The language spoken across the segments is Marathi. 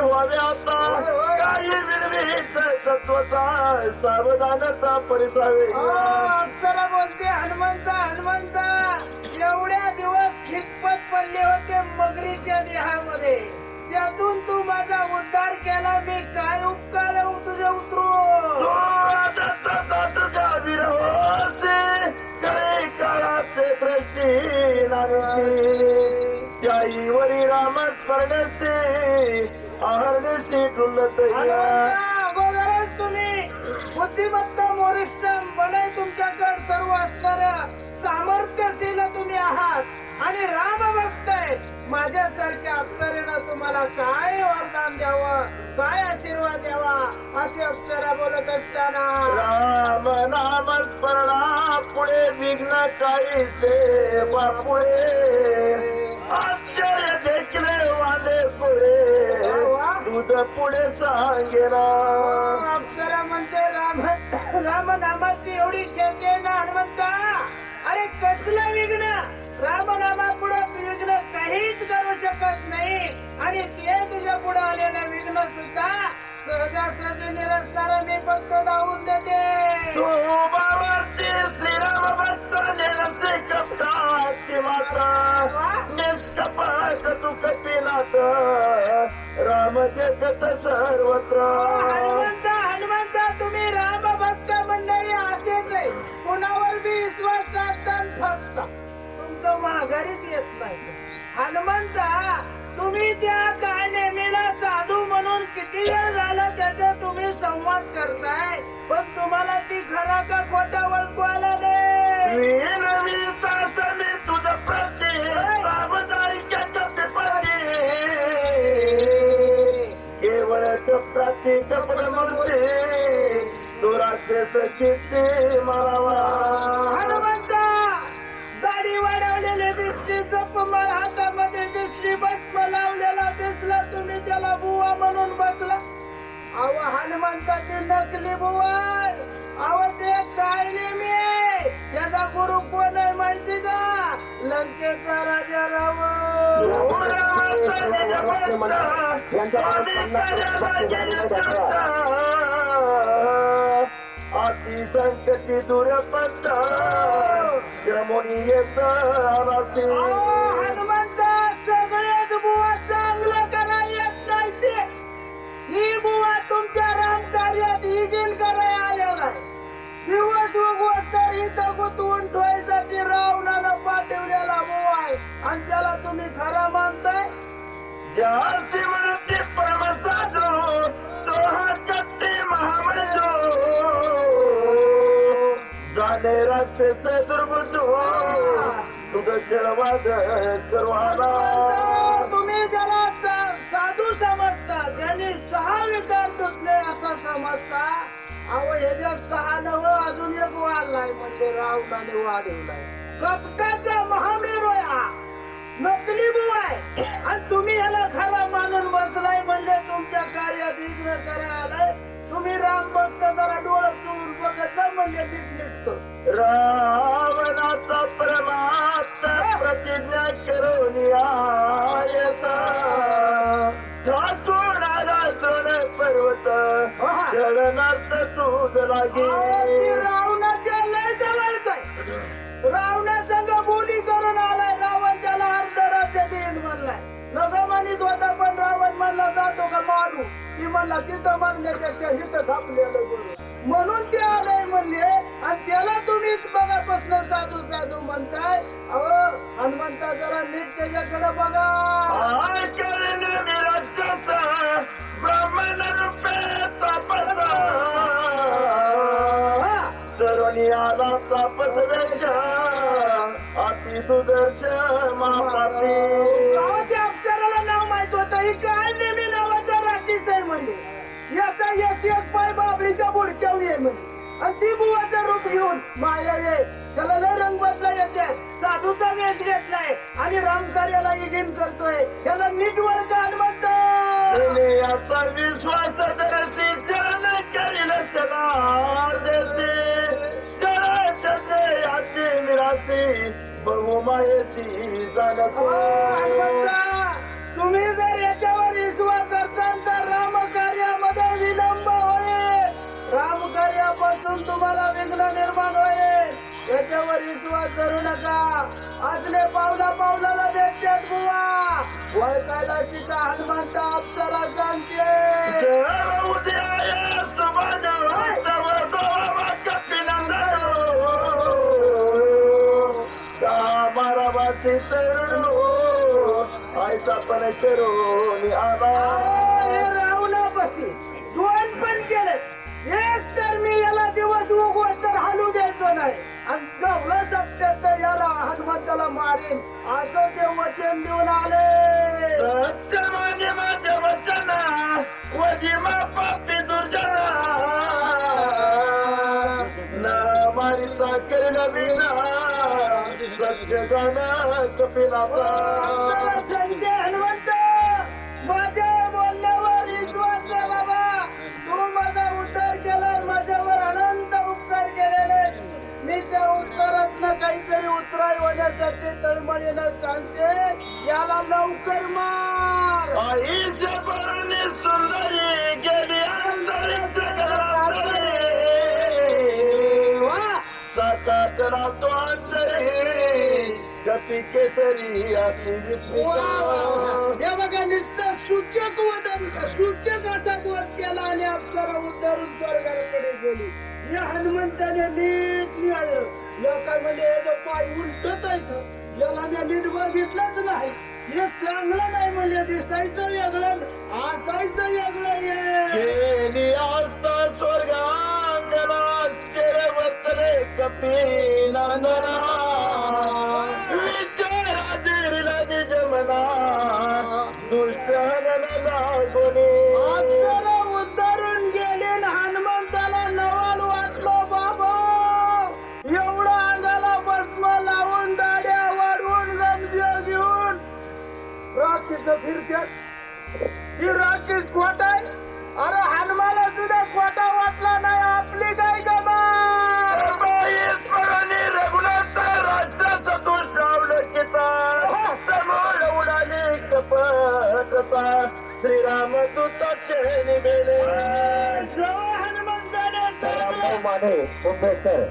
व्हावे आता काही विरवित तत्वचा सावधानता परिसावे अप्सरा बोलते हनुमंता हनुमंता एवढ्या दिवस खितपत पडले होते मगरीच्या देहामध्ये. त्यातून तू माझा उद्धार केला मी काय उपकार तुझे उतरू तुझ्या विरोधी काही काळाचे दृष्टी त्याईवरी रामस्मरणसे डुलत अगोदरच तुम्ही बुद्धिमत्ता मोरिष्ठ मनय तुमच्याकडे सर्व असणाऱ्या सामर्थ्यशील तुम्ही आहात आणि राम भक्त आहे माझ्यासारख्या अप्सरेनं तुम्हाला काय वरदान द्यावं काय आशीर्वाद द्यावा अशी अप्सरा बोलत असताना राम नाम स्मरणा पुढे विघ्न काही से बापुळे. पुढे सांगेना. अप्सरा म्हणते राम राम नामाची एवढी खेचे ना हनुमंता. अरे कसलं विघ्न? राम नामा पुढे विघ्न काहीच करू शकत नाही. आणि ते तुझ्या पुढे आलेलं विघ्न सुद्धा सहजासहजी निरसणारा मी फक्त लावून देते. श्रीराम भक्त निरसे कपटाची राम जगत सर्वत्र. हनुमंत हनुमंत तुम्ही राम भक्त मंडळी असेच आहे. कुणावर बी विश्वास टाकता फसता. तुमचं माघारीच येत नाही. हनुमंता तुम्ही त्या काय नेहमीला साधू म्हणून किती वेळ झाला त्याचा तुम्ही संवाद करताय? पण तुम्हाला ती खरा का खोटा ओळखू आला नाही? कपटाची तो राक्षस सचिती मारावा. हनुमंता दाढी वाढवलेली दिसली मला हातामध्ये दिसली भस्म लावलेला दिसला तुम्ही त्याला बुवा म्हणून बसला. अव हनुमंताची नकली बुवा. अव ते काढली मी? त्याचा गुरु कोण आहे माहिती का? लंकेचा राजा रावण अति संकटी दुरपंच क्रमोनी येत आरासी अहो, हनुमंता तुम्ही ज्याला साधू समजता ज्यांनी सहा विकार धुतले असं समजता अहो ह्याच्या सहा नव अजून एक वाढलाय म्हणजे रावणाने वाढवलाय. कपटाचा महामेरोया. नकली बुवाय. आणि तुम्ही ह्याला खरा मानून बसलाय म्हणजे तुमच्या कार्यात विघ्न करायला आलाय. तुम्ही राम भक्त जरा डोळं चोरून बघत म्हणजे नीट निघतो. रावणाचा परमात्मा प्रतिज्ञा करून येता ठाकूराला सोन पर्वत अहो, ती लागे मारू. ती म्हणला तिथं हिथं थांबलेलं म्हणून ते आलंय म्हणले आणि त्याला तुम्ही बघापासून साधू साधू म्हणताय? अहो हनुमंता जरा नीट त्याच्याकडे बघा. ब्राह्मण आला तापस वेश अति सुदर्श महापापी गावाच्या अक्षराला नाव माहीत होतं ही काय एक बुडक्यावर ये आणि ती बुवाचं रूप घेऊन माया ये त्याला लय रंग बदला येते साधूचा वेश घेतलाय आणि रामकार्याला इगिन करतोय. त्याला नीट वळख हनुमंत याचा विश्वास करू नका. असले पावला पावलाला भेटतात बुवा. वळखायला शिका हनुमंत आपसाला सांगते पण आला. बसी दोन पण केले एक तर मी याला दिवस उगवत तर हलू द्यायचो नाही. आणि वचन देऊन आले. म्हणजे माझ्या वचना वजिमा पापी दुर्जना. न मारिता करीन विना सत्य जाणं कपिलाचा संजय हनुमंत माझ्या बोलण्यावर विश्वास बाबा. तू माझा उद्धार केला माझ्यावर अनंत उपकार केलेले. मी त्या उत्तरात काहीतरी उतराई होण्यासाठी तळमळीनं सांगते. याला लवकर मार. आईच्या बरणी सुंदरी गेली अंतरीच घरातली. वा. सकाटला तो अंतरी कपी केसरी अति वा. विस्मित हे बघा नुसतं सूचक वदन सूचक असा वध केला आणि अप्सरा उद्धारून स्वर्गाकडे गेली. या हनुमंताने नीट निळलं लोकांमध्ये पाय उलटच आहे. याला मी नीट बघितलंच नाही. हे चांगलं नाही म्हणजे दिसायचं वेगळं असायचं वेगळं हे. गेली आस्था स्वर्गांगना चिरवतले कपी नांदना ही खोट आहे? अरे हनुमाला सुद्धा खोटा वाटला नाही आपली काय गमा परणी रघुनाथ राक्षस दुष्ट अवलकिता समोर उडाली कपटता श्रीराम दूताचे निघेले जेव्हा हनुमंताने चांगलं माने मुंबईकर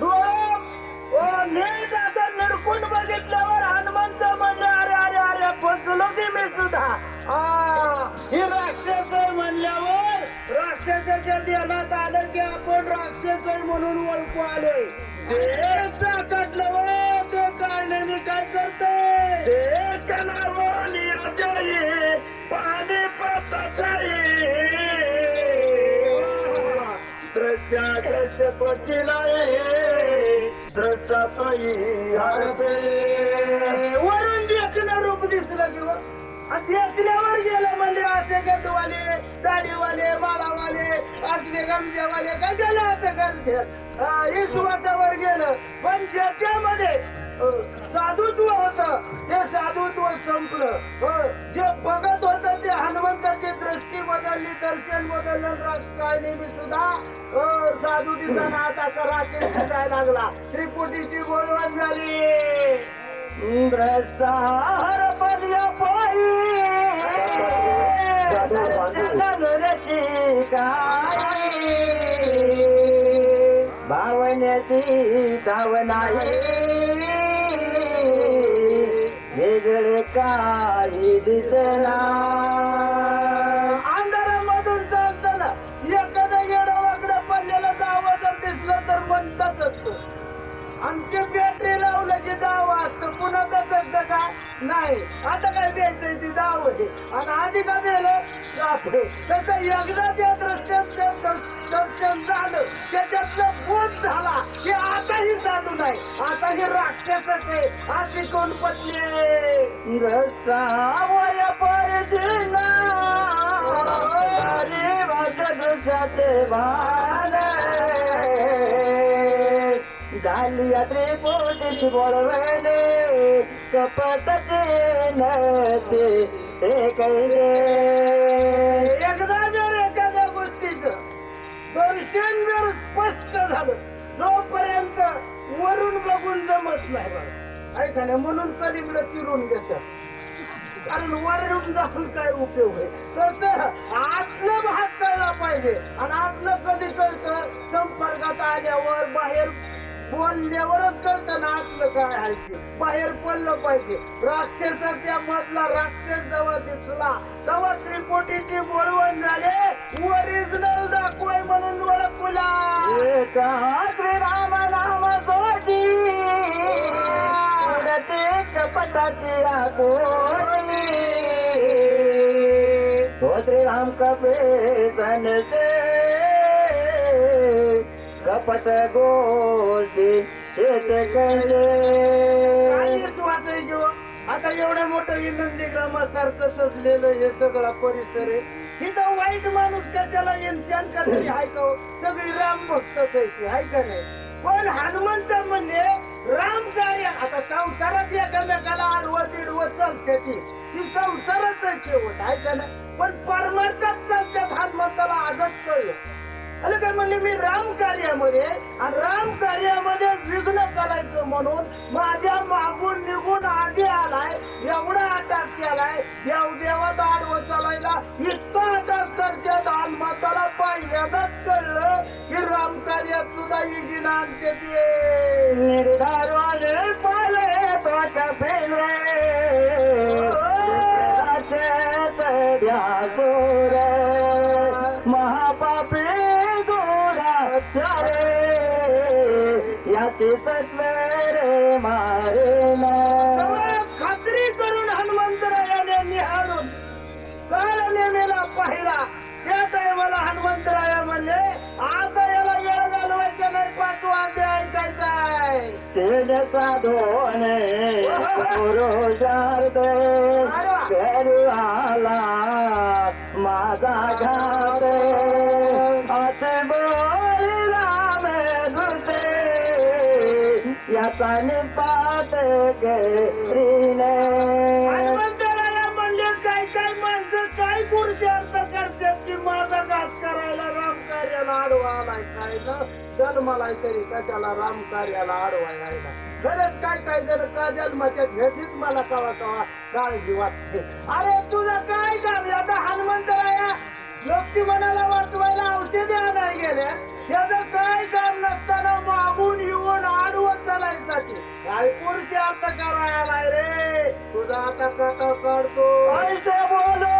डोळं नीट निरकून बघितल्यावर हनुमंत म्हणजे अरे अरे अरे फसलो की मी सुद्धा. हे राक्षस आहे म्हणल्यावर राक्षसाच्या ध्यानात आलं की आपण राक्षस आहे म्हणून ओळखू आलोय. ते चाकटलं व ते काढल्याने काय करतोय? एक नावानी रजाई पाणी पाताई दृश्या दृश्य त्वची नाही दृष्टा तोई हरपे. वरून देखणं रूप दिसलं किंवा देखल्यावर गेलं म्हणजे असे गंधवाले दाढीवाले माळावाले असले गमजेवाले काय गेलं असं करतात हे सुवासावर गेलं. पण ज्याच्यामध्ये साधुत्व होत ते साधुत्व संपलं. जे बघत होत ते हनुमंताची दृष्टी बदलली दर्शन बदललं रा- काय नेहमी सुद्धा साधू दिसाना आता कराके दिसायला लागला. त्रिपुटीची बोलवण झाली. भ्रष्टाचार पडल्या पायी दर्शनाची काही भावण्याची धावनाही वेगळे काही दिसना अंधारामधून चालताना एखादं येडं वाकडं पडलेलं दावा जर दिसलं तर म्हणताच असतो. आमची बॅटरी की दाव असतं. पुन्हा कसं का? नाही. आता काय द्यायचंय ती दाव आहे आणि आधी का दिलं सापडे तसं एकदा त्या दृश्याचं दर्श- दर्शन झालं त्याच्यातलं बोध झाला. की आताही साधू नाही. आता हे राक्षसच आहे. अशी कोण पटले रस्तावय परजिना अरे भाषा दृश्याचे भाले झाली त्रिपोटीच बोलवणे कपटाचे नते ते कैरे एकदा जर एखाद्या गोष्टीच दर्शन जर स्पष्ट झालं जोपर्यंत वरून बघून जमत नाही बघा ऐका म्हणून कलिंगड चिरून घेतात. कारण वरून जाऊन काय उपयोग आहे? तसं आतलं भाग कळला पाहिजे. आणि आतलं कधी कळतं? संपर्कात आल्यावर बाहेर बोलल्यावरच कळतं ना आतलं काय आहे ते. बाहेर पडलं पाहिजे. राक्षसाच्या मधला राक्षस जवळ दिसला. तेव्हा त्रिपोटीची बोलवण झाले. ओरिजिनल दाखवाय म्हणून ओळखला. एका श्रीराम नाम सोजी उडते कपटाची आकोली हो श्रीराम कपे जनते कपट गोष्टी शेत कळले. विश्वास आहे किंवा आता एवढं मोठं विनंदी ग्रामासारखं सजलेलं हे सगळा परिसर आहे. इथं वाईट माणूस कशाला येईल? शंका तरी हाय का हो? सगळी राम भक्तच आहे ती हाय का नाही? पण हनुमंत म्हणजे राम कार्य आता संसारात एकामेकाला आडवं तिडवं चालते ती. ती संसाराच शेवट हाय का नाही? पण परमार्थात चालतात हनुमंताला आजच कळलं. अरे काय म्हणले मी राम कार्यामध्ये राम कार्यामध्ये विघ्न करायचं म्हणून माझ्या मागून निघून आधी आलाय एवढा अटास केलाय देव देवा आडवं चालायला इतका अटास करतात हनुमंताला पहिल्यांदाच कळलं की राम कार्यात सुद्धा विघ्न आणते ते. पाहिला. त्या टायमाला हनुमंतराया म्हणले आता याला वेळ घालवायचा नाही पाचवा अध्याय ऐकायचा आहे. तेज साधोने पुरुषार्थ करू आला माझा घात असे बोलला मे याचा निपात करीने. हनुमंतराया म्हणले काय काय माणसं काय पुरुषार्थ करतात की माझा घात करायला राम कार्याला आडवा आलाय काय ना? जन्मालाय तरी कशाला राम कार्याला आडवाय खरंच काय काय जण का जन्माच्यात घेतीच मला कवा कवा काळजी वाटते. अरे तुझं काय काम आता हनुमंतराया लक्ष्मणाला वाचवायला औषधे आणायला गेल्या. याचं काय काम नसताना मागून येऊन आडवत चालायसाठी. काय पुरुषार्थ करायला रे? तुझा आता कटा काढतो. ऐसे बोलो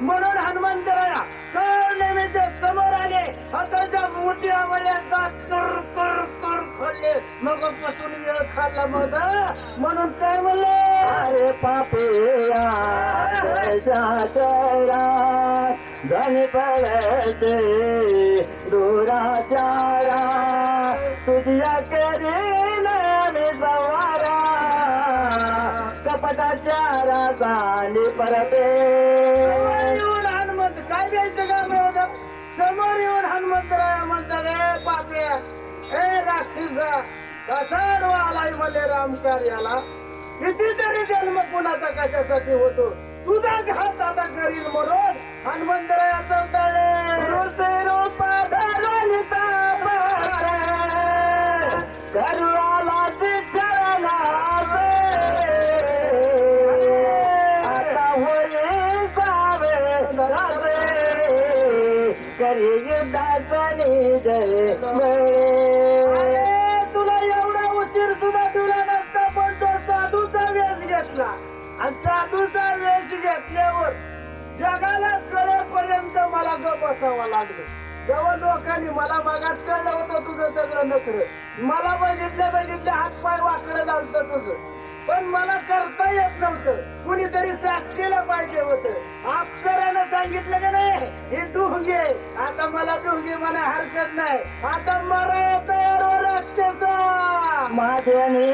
म्हणून हनुमंतराया कळ नेहमीच्या समोर आले. हाताच्या मोठ्या वड्याचा कर कर कर खोलले. मग पासून वेळ खाल्ला माझा म्हणून काय म्हणले? अरे पापिया धन पळते दुराचारा तुझ्या करीन कपटाच्या राजाने परते. समोर येऊन हनुमंत काय द्यायचं होतं समोर येऊन हनुमंतराया म्हणतात ए पापे ए राक्षसा कसा आलाय मले राम कार्याला? कितीतरी जन्म कुणाचा कशासाठी होतो? तुझा घात आता करील म्हणून हनुमंतराया चौताळे रुसे रूप बसावं लागलं. तेव्हा लोकांनी मला मागास कळलं होतं तुझं सगळं नखर. मला बघितल्या बघितल्या हात पाय वाकड झालत तुझं. पण मला करता येत नव्हतं. कुणीतरी साक्षीला पाहिजे होत. अप्सरानं सांगितलं का नाही? हे डुंगे आता मला डुंगे मला हरकत नाही. आता मरा तयार हो राक्षस. महादेवाने